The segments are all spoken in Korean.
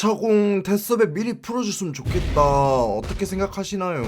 2차공 테스업에 미리 풀어줬으면 좋겠다. 어떻게 생각하시나요?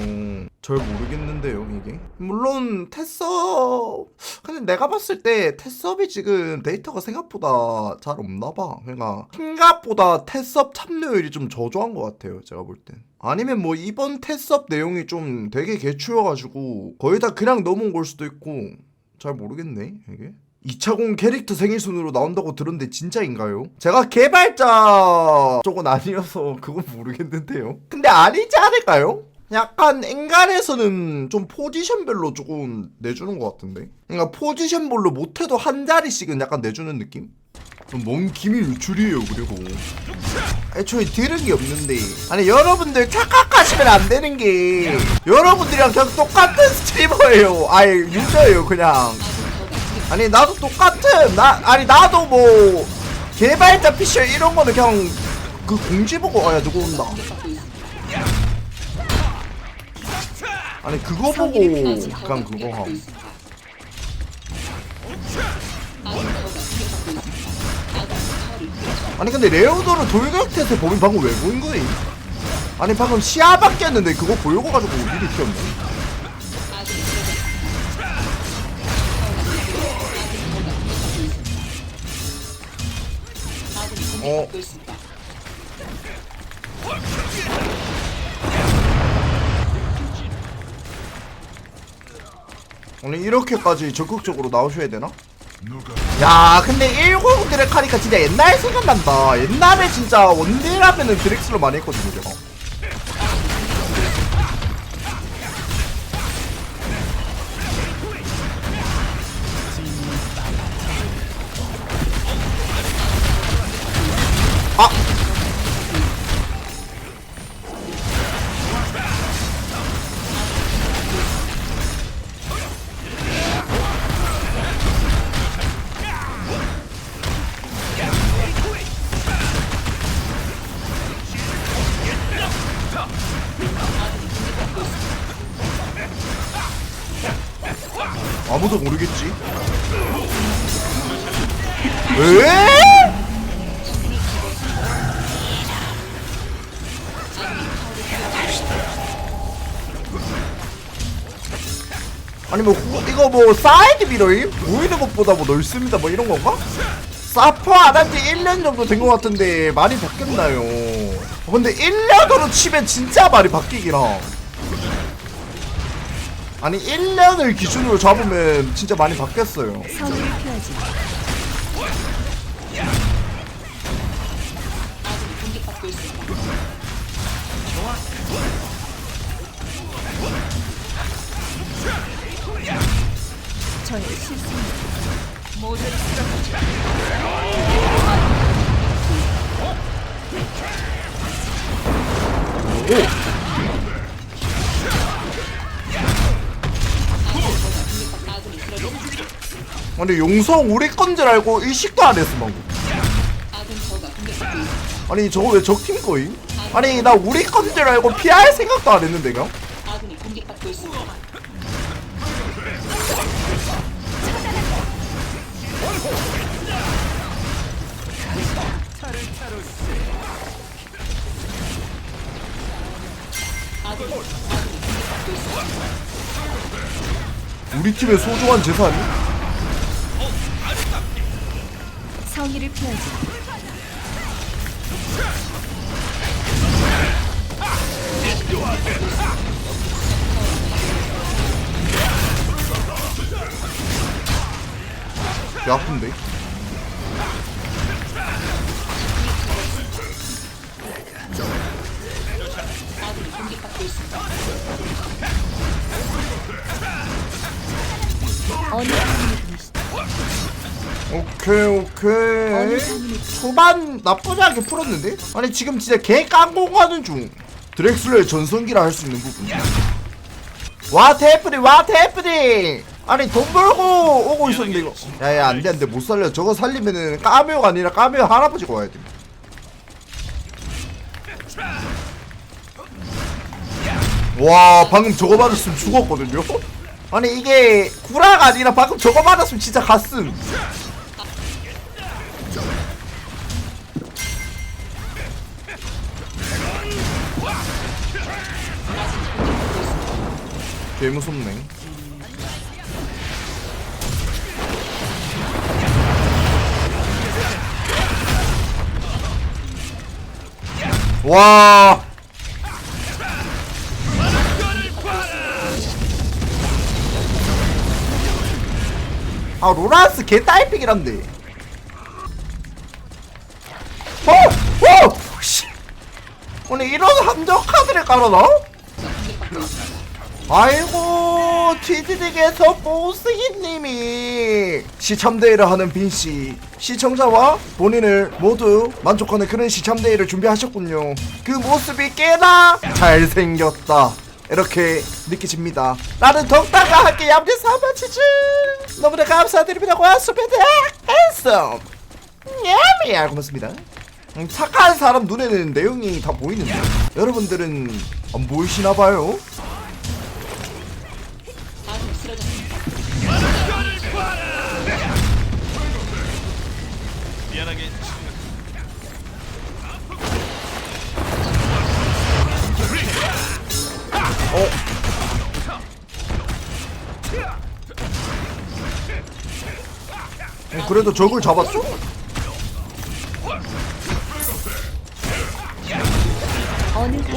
잘 모르겠는데요, 이게. 물론 테스업 근데 내가 봤을 때 테스업이 지금 데이터가 생각보다 잘 없나 봐. 그러니까 생각보다 테스업 참여율이 좀 저조한 것 같아요, 제가 볼 땐. 아니면 뭐 이번 테스업 내용이 좀 되게 개추여가지고 거의 다 그냥 넘어온 걸 수도 있고 잘 모르겠네, 이게. 2차공 캐릭터 생일순으로 나온다고 들었는데 진짜인가요? 제가 개발자 쪽은 아니어서 그건 모르겠는데요. 근데 아니지 않을까요? 약간 엔간에서는 좀 포지션별로 조금 내주는 것 같은데. 그러니까 포지션별로 못해도 한 자리씩은 약간 내주는 느낌? 뭔 기밀 유출이에요 그리고 애초에 들은 게 없는데 아니 여러분들 착각하시면 안 되는 게 여러분들이랑 그냥 똑같은 스트리머예요 아예 유저예요 그냥 아니 나도 똑같은. 나 아니 나도 뭐 개발자 피셜 이런 거는 그냥 그 공지 보고 아야 누구 온다. 아니 그거 보고 그냥 그거 함. 아니 근데 레오도는 돌격 테스트 보면 방금 왜 보인 거임? 아니 방금 시야 바뀌었는데 그거 보려고 가지고 미리 튀었네 어. 아니 이렇게까지 적극적으로 나오셔야 되나? 야 근데 190 드랙 하니까 진짜 옛날 생각난다. 옛날에 진짜 원딜 하면은 드랙스로 많이 했거든요 제가 에? 아니 뭐 후- 이거 뭐 사이드 미러임? 보이는 것보다 뭐 넓습니다 뭐 이런 건가? 사퍼 안한지 1년 정도 된 것 같은데 많이 바뀌었나요? 어, 근데 1년으로 치면 진짜 많이 바뀌긴 함 아니 1년을 기준으로 잡으면 진짜 많이 바뀌었어요 성의를 표하지 저의 실수입니다. 근데 용성 우리 건 줄 알고 일식도 안 했어 방금 아니 저거 왜 적팀 거임? 아니 나 우리 건 줄 알고 피할 생각도 안 했는데 형? 아군이 공격받고 있습니다. 우리 팀의 소중한 재산이? 성의를 표하지 배 아픈데? 아군이 공격받고 있습니다. 오케이 오케이. 초반 나쁘지 않게 풀었는데? 아니 지금 진짜 개 깡공하는 중. 드렉슬러의 전성기라 할 수 있는 부분. 와 테프리 와 테프리 아니 돈 벌고 오고 있었는데 이거. 야야 안돼 안돼. 못 살려. 저거 살리면은 까메오가 아니라 까메오 할아버지가 와야 돼. 와 방금 저거 맞았으면 죽었거든요 아니 이게 구라가 아니라 방금 저거 맞았으면 진짜 갔음 개 무섭네. 와! 아 로라스 개 딸픽이란데. 어! 어! 씨. 오늘 이런 함정 카드를 깔아놔? 아이고 TDD에서 보스기님이 시참대회를 하는 빈씨 시청자와 본인을 모두 만족하는 그런 시참대회를 준비하셨군요 그 모습이 꽤나 잘생겼다 이렇게 느껴집니다. 나는 덕다가 함께 얌체 사바치즈 너무나 감사드립니다. 고맙습니다. 앤썸 야미야 고맙습니다. 음, 착한 사람 눈에는 내용이 다 보이는데 여러분들은 안 보이시나봐요 어, 그래도 적을 잡았죠? 어느 강이.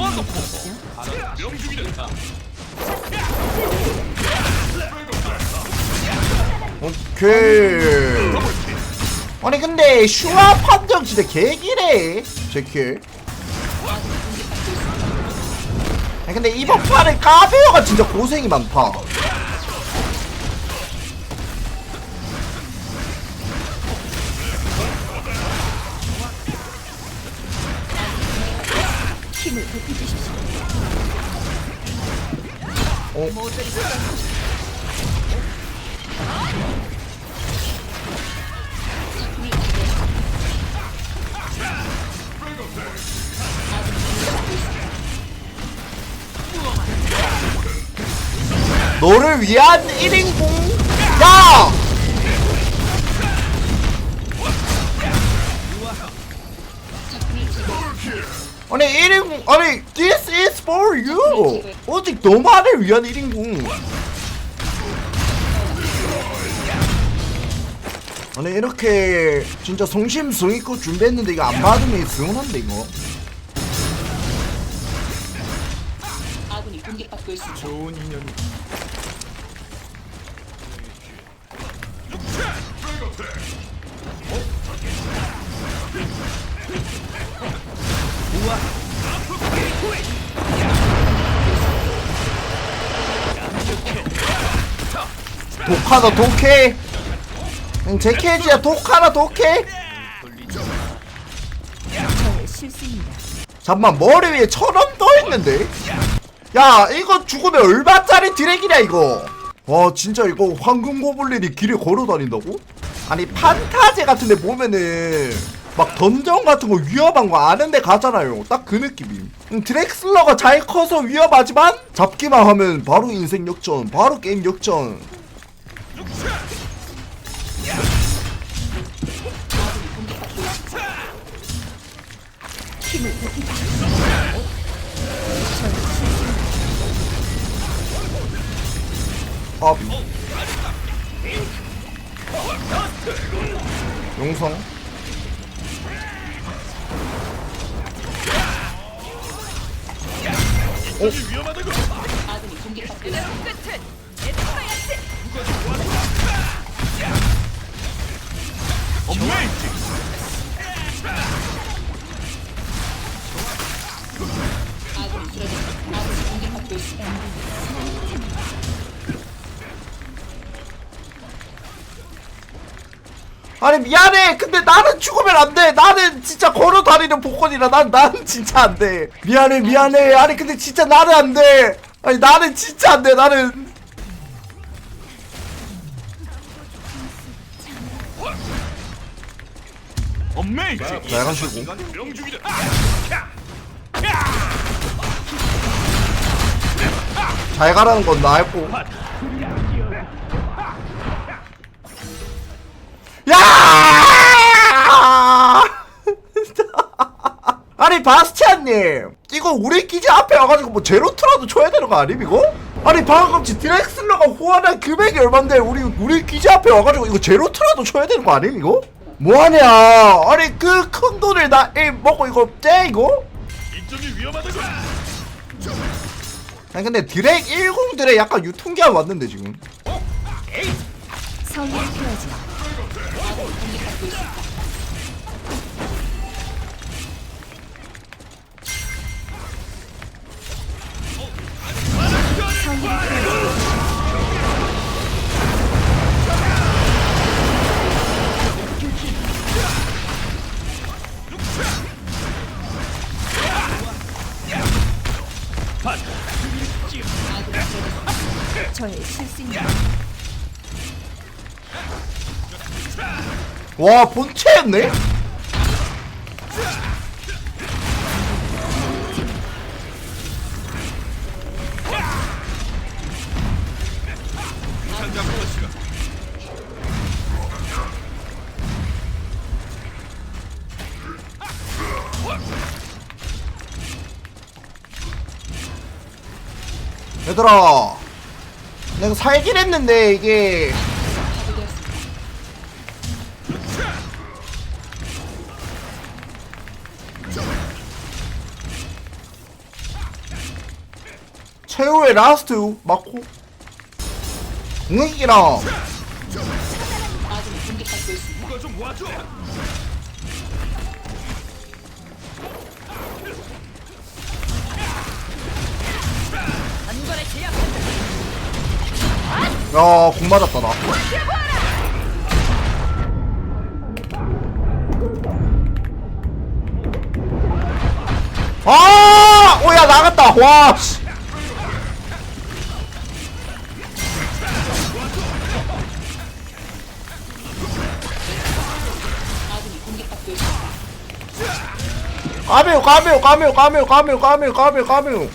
오케이 아니 근데 슈아 판정 진짜 개기래 제킬 근데 이번 판에 까베어가 진짜 고생이 많다. 힘 너를 위한 1인공 야! 아니 1인공 아니 this is for you 오직 너만을 위한 1인공 아니 이렇게 진짜 성심성의껏 준비했는데 이거 안 받으면 서운한데 이거 아군이 공격받고 있습니다. 좋은 인연. 독하다 독해. 응, 제 케이지야 독하나 독해. 잠만 머리 위에 천원 떠있는데? 야 이거 죽으면 얼마짜리 드랙이냐 이거? 와 진짜 이거 황금 고블린이 길에 걸어다닌다고? 아니 판타제 같은데 보면은 막 던전 같은 거 위험한 거 아는데 가잖아요. 딱 그 느낌임. 음, 드렉슬러가 잘 커서 위험하지만 잡기만 하면 바로 인생 역전 바로 게임 역전 아 용성. 쓰 아니 미안해. 근데 나는 죽으면 안돼. 나는 진짜 걸어다니는 복권이라 난 나는 진짜 안돼. 미안해 미안해. 아니 근데 진짜 나는 안돼. 아니 나는 진짜 안돼. 나는 자 약간 쉬고. 잘 가라는 건 나였고 야 아니 바스티안님 이거 우리 기지 앞에 와가지고 뭐 제로트라도 쳐야 되는 거 아님 이거? 아니 방금 지 드렉슬러가 후원한 금액이 얼만데 우리 우리 기지 앞에 와가지고 이거 제로트라도 쳐야 되는 거 아님 이거? 뭐하냐 아니 그 큰 돈을 나 이, 먹고 이거 떼 이거? 이쪽이 위험하다고. 아니 근데 드랙 10 드랙 약간 유통기한 왔는데 지금 표하지. 성을 와 본체였네? 얘들아 내가 살긴 했는데 이게 최후의 라스트 마코 공격이랑 야, 공 맞았다, 나. 아! 오, 야, 나갔다! 와, 씨. 까메오 까메오 까메오 까메오 까메오 까메오 까메오 까메오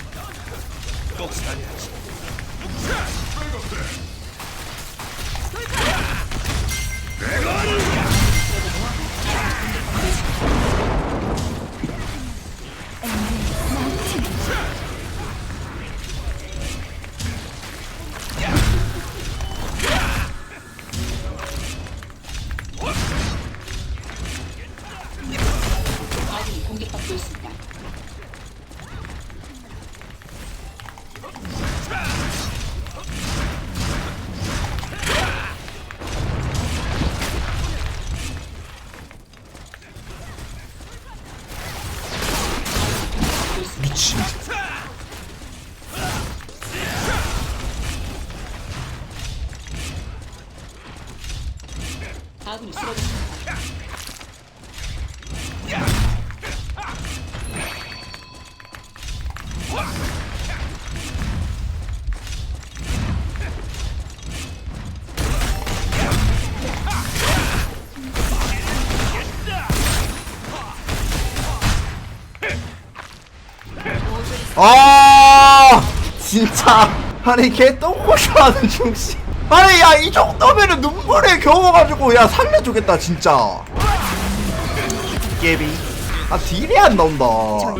아군이 쓰러졌습니다. 아 진짜 아니 걔 똥꼬쇼 하는 중씨 아니 야 이 정도면은 눈물에 겨워가지고 야 살려주겠다 진짜. 깨비. 아 딜이 안 나온다.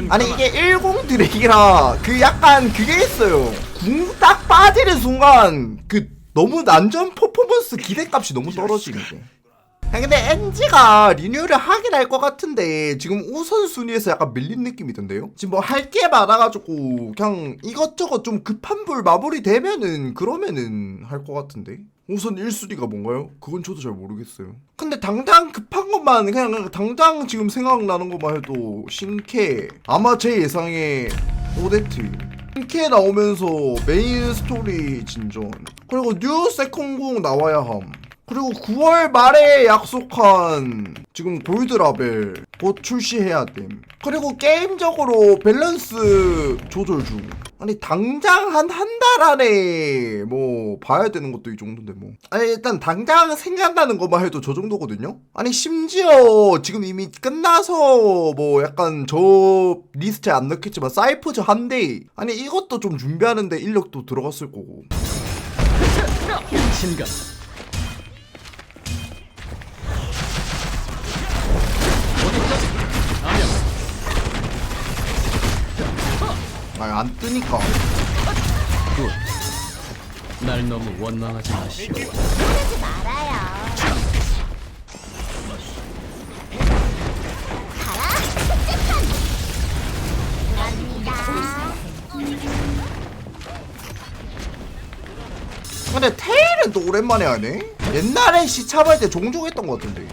아니 이게 10 드랙이라 그 약간 그게 있어요. 궁 딱 빠지는 순간 그 너무 난전 퍼포먼스 기대값이 너무 떨어지는 게 근데 NG가 리뉴얼을 하긴 할 것 같은데 지금 우선순위에서 약간 밀린 느낌이던데요? 지금 뭐 할 게 많아가지고 그냥 이것저것 좀 급한 불 마무리 되면은 그러면은 할 것 같은데 우선 1순위가 뭔가요? 그건 저도 잘 모르겠어요 근데 당장 급한 것만 그냥 당장 지금 생각나는 것만 해도 신캐 아마 제 예상에 오데트 신캐 나오면서 메인 스토리 진전 그리고 뉴 세컨공 나와야 함 그리고 9월 말에 약속한 지금 골드 라벨 곧 출시해야 됨. 그리고 게임적으로 밸런스 조절 중. 아니 당장 한 한 달 안에 뭐 봐야 되는 것도 이 정도인데 뭐. 아니 일단 당장 생각나는 것만 해도 저 정도거든요. 아니 심지어 지금 이미 끝나서 뭐 약간 저 리스트에 안 넣겠지만 사이퍼즈 한 대. 아니 이것도 좀 준비하는데 인력도 들어갔을 거고. 신감. 아니 안 뜨니까. 날 너무 원망하지 마시오. 근데 테일은 또 오랜만에 하네? 옛날에 시참할 때 종종 했던 것 같은데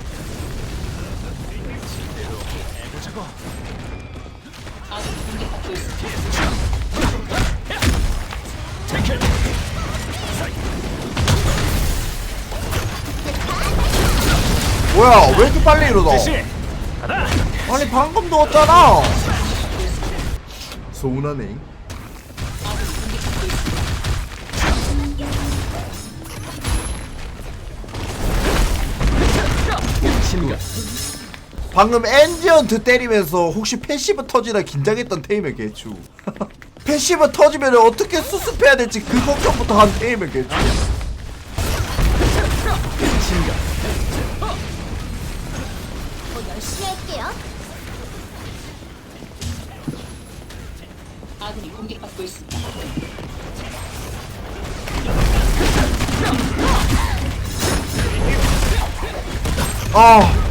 뭐야 왜 이렇게 빨리 이러다 아니 방금 넣었잖아. 서운하네 방금 엔지언트 때리면서 혹시 패시브 터지나 긴장했던 테이면 개추 패시브 터지면 어떻게 수습해야 될지 그 걱정부터 한 테이면 개추 심각. 열심히 할게요. 아군이 공격받고 있습니다. 아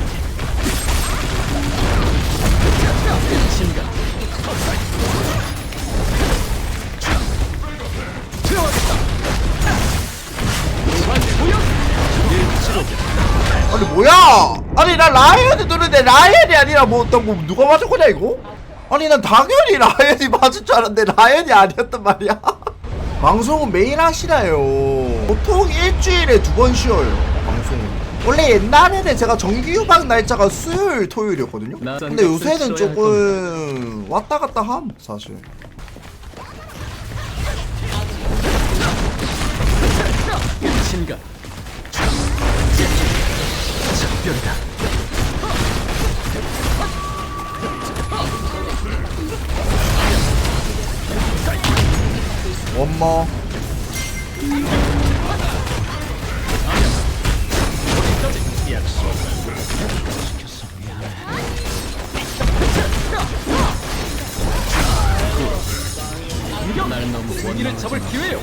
나 라이언이 누르는데 라이언이 아니라 뭐 어떤 뭐 누가 맞은 거냐 이거? 아니 난 당연히 라이언이 맞을 줄 알았는데 라이언이 아니었단 말이야 방송은 매일 하시나요 보통 일주일에 두 번 쉬어요 방송은 원래 옛날에는 제가 정기 유방 날짜가 수요일 토요일이었거든요 나 근데 요새는 조금 왔다 갔다 함 사실 심각. 작별이다. 너무 원망을 잡을 기회요.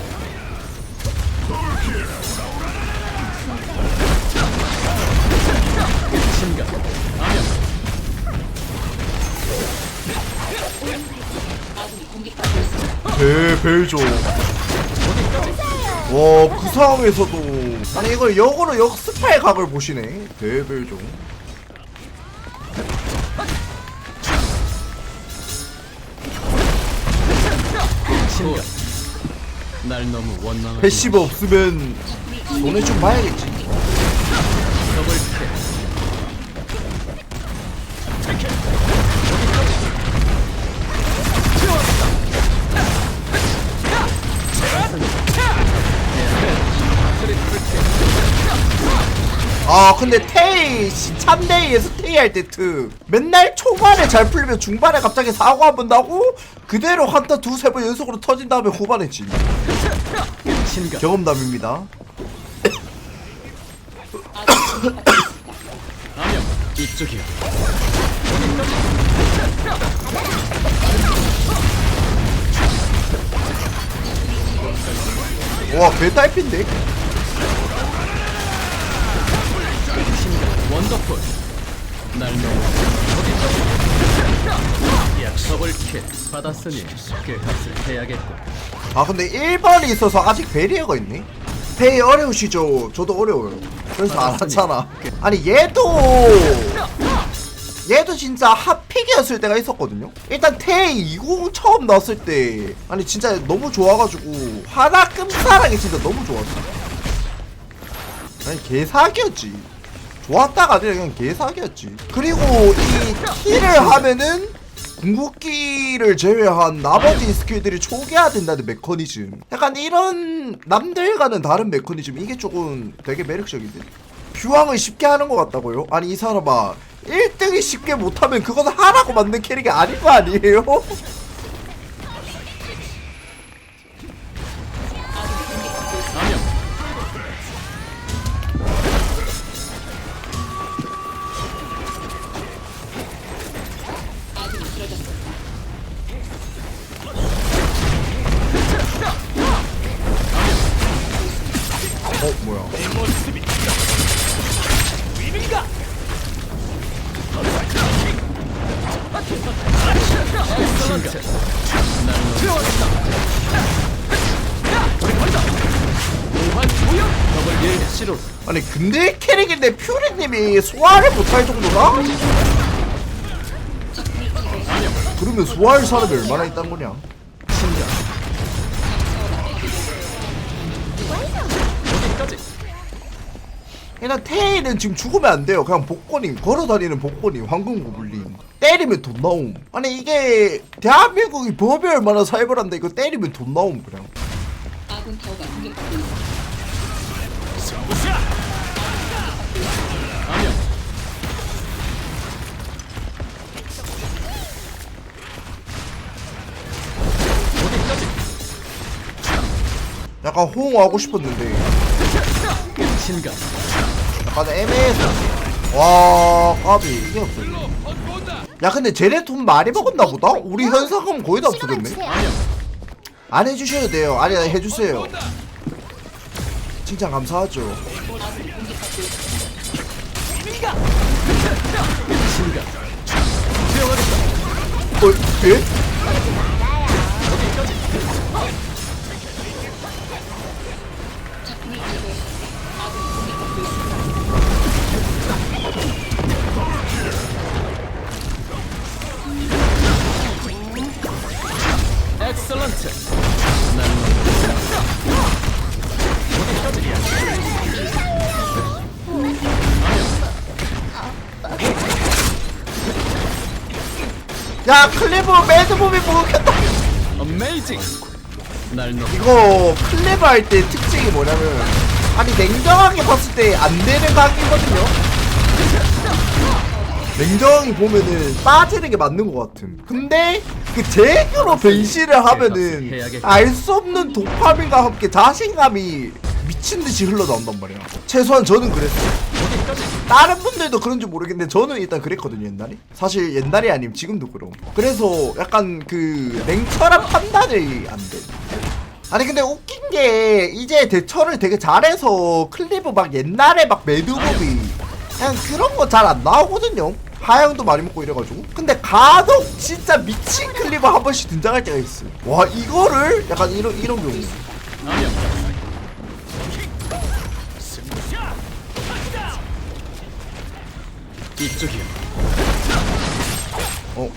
심각. 아군이 공격받고 있습니다. 대벨조 와 그 상황에서도. 아니 이걸 역으로 역스파의 각을 보시네. 대벨조. 날 너무 원망하지 패시브 없으면 손해 좀 봐야겠지 아 근데 테이 참데이에서 테이 할 때 특 맨날 초반에 잘 풀리면 중반에 갑자기 사고 한번 나고 그대로 한타 두세 번 연속으로 터진 다음에 후반에 지 심각. 경험담입니다. 이쪽이요. 와 개딸핀데 원더풀. 날 너무 더블 킬. 받았으니 그 값을 해야겠고. 아 근데 1번이 있어서 아직 베리어가 있네 페이 어려우시죠? 저도 어려워요 그래서 안 하잖아 아니 얘도 얘도 진짜 핫픽이었을 때가 있었거든요 일단 테이 20 처음 나왔을 때 아니 진짜 너무 좋아가지고 하나 끔사하게 진짜 너무 좋았어 아니 개사기였지 좋았다가 아니라 그냥 개사기였지 그리고 이 키를 하면은 궁극기를 제외한 나머지 스킬들이 초기화된다는 메커니즘 약간 이런 남들과는 다른 메커니즘 이게 조금 되게 매력적인데 휴왕을 쉽게 하는 것 같다고요? 아니 이 사람아 1등이 쉽게 못하면 그건 하라고 만든 캐릭이 아닌 거 아니에요? 시로 아니 근데 캐릭인데 퓨리님이 소화를 못할 정도나? 그러면 소화할 사람이 얼마나 있단 거냐? 어디까지 일단 테일은 지금 죽으면 안 돼요. 그냥 복권임. 걸어다니는 복권임. 황금 고블린. 때리면 돈 나옴. 아니 이게 대한민국이 법이 얼마나 살벌한데 이거 때리면 돈 나옴 그냥. 아군 타워가 공격받고 있습니다. 약간 호응하고 싶었는데 약간 애매해서. 와 까비 이게 없어. 야 근데 쟤네 돈 많이 먹었나 보다? 우리 현상금 거의 다 없어졌네. 안 해주셔도 돼요. 아니 해주세요. 칭찬 감사하죠. 어, 예? 야 클리브 매드몸이 먹혔다. 어메이징 날 놓. 이거 클레버 할때 특징이 뭐냐면 아니 냉정하게 봤을 때 안 되는 각이거든요. 냉정하게 보면은 빠지는 게 맞는 것 같음 근데 그 제규로 변신을 하면은 알 수 없는 도파민과 함께 자신감이 미친 듯이 흘러나온단 말이야. 최소한 저는 그랬어요. 어디까지 다른 분들도 그런지 모르겠는데 저는 일단 그랬거든요 옛날에. 사실 옛날이 아니면 지금도 그럼. 그래서 약간 그 냉철한 판단이 안돼. 아니 근데 웃긴 게 이제 대처를 되게 잘해서 클리브 막 옛날에 막 매드몹이 그냥 그런 거 잘 안 나오거든요. 하향도 많이 먹고 이래가지고. 근데 간혹 진짜 미친 클리브 한 번씩 등장할 때가 있어 와 이거를 약간 이런 이런 경우 이쪽이요. 어?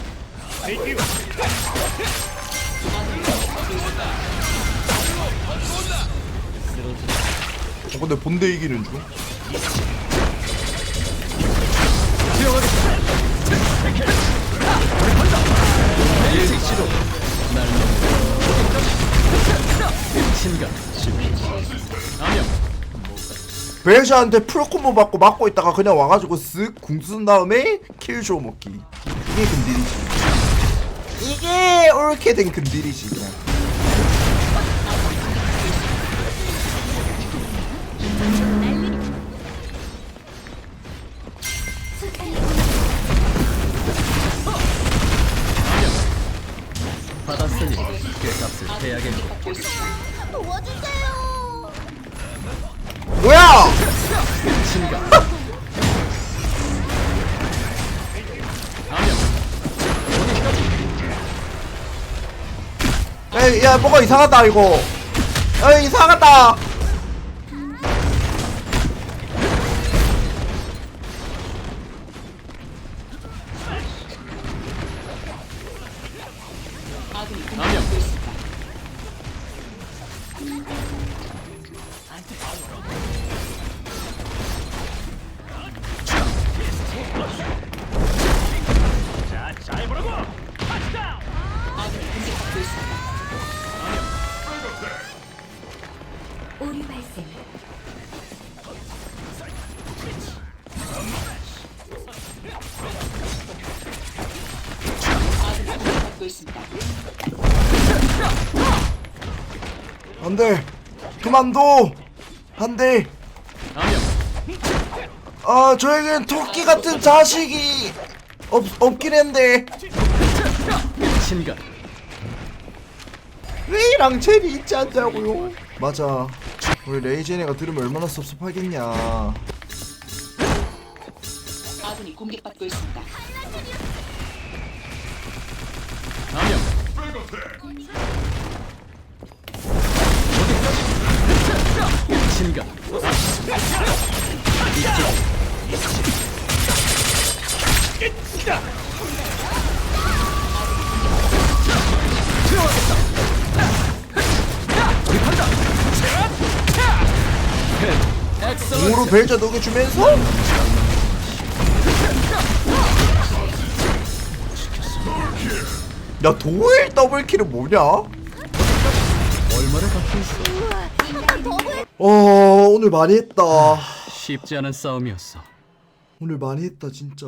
어, 근데 본대 이기는 중? 시로 날 놓. 신감 암영 베샤한테 풀콤보 받고 맞고 있다가 그냥 와가지고 쓱 궁 쓴 다음에 킬쇼 먹기. 이게 근딜이지. 이게 옳게 된 근딜이지 그냥 야, 야 뭐가 이상하다 이거 야 이상하다 잘 보라고. 있습니다. 오류 발생. 아군이 공격받고 있습니다. 안돼 그만둬 안돼 아 저에겐 토끼 같은 자식이 없, 없긴 한데 랑 젤이 있지 않냐고요? 맞아. 우리 레이제네가 들으면 얼마나 섭섭하겠냐. 아군이 공격받고 있습니다. 엑셀런트 공 으로 벨저 녹여주면서? 야 도일 더블킬은 뭐냐? 얼마나 박혀 있어? 어 오늘 많이 했다. 쉽지 않은 싸움이었어. 오늘 많이 했다 진짜